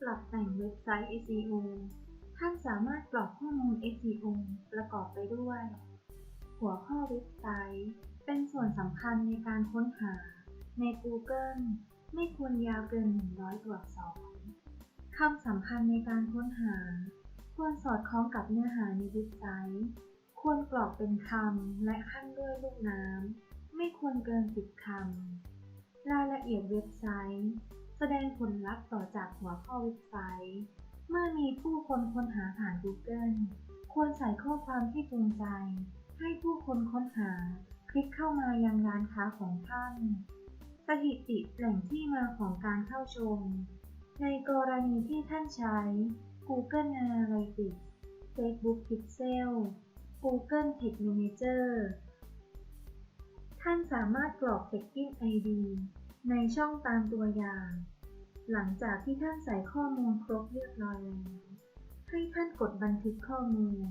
ปรับแต่งเว็บไซต์ SEO ท่านสามารถกรอกข้อมูล SEO ประกอบไปด้วย หัวข้อเว็บไซต์ เป็นส่วนสำคัญในการค้นหา ใน Google ไม่ควรยาวเกิน 100 ตัวอักษรคำสำคัญในการค้นหา ควรสอดคล้องกับเนื้อหาในเว็บไซต์ ควรกรอกเป็นคำและขั้นด้วยลูกน้ำ ไม่ควรเกิน 10 คำ รายละเอียดเว็บไซต์ แสดงผลลัพธ์ต่อจากหัวข้อเว็บไซต์ เมื่อมีผู้คนค้นหาผ่าน Google ควรใส่ข้อความที่จูงใจ ให้ผู้คนค้นหา คลิกเข้ามายังร้านค้าของท่าน สถิติแหล่งที่มาของการเข้าชม ในกรณีที่ท่านใช้ Google Analytics Facebook Pixel Google Tag Manager ท่านสามารถกรอก Tagging ID ในช่องตามตัวอย่าง หลังจากที่ท่านใส่ข้อมูลครบเรียบร้อยแล้ว ให้ท่านกดบันทึกข้อมูล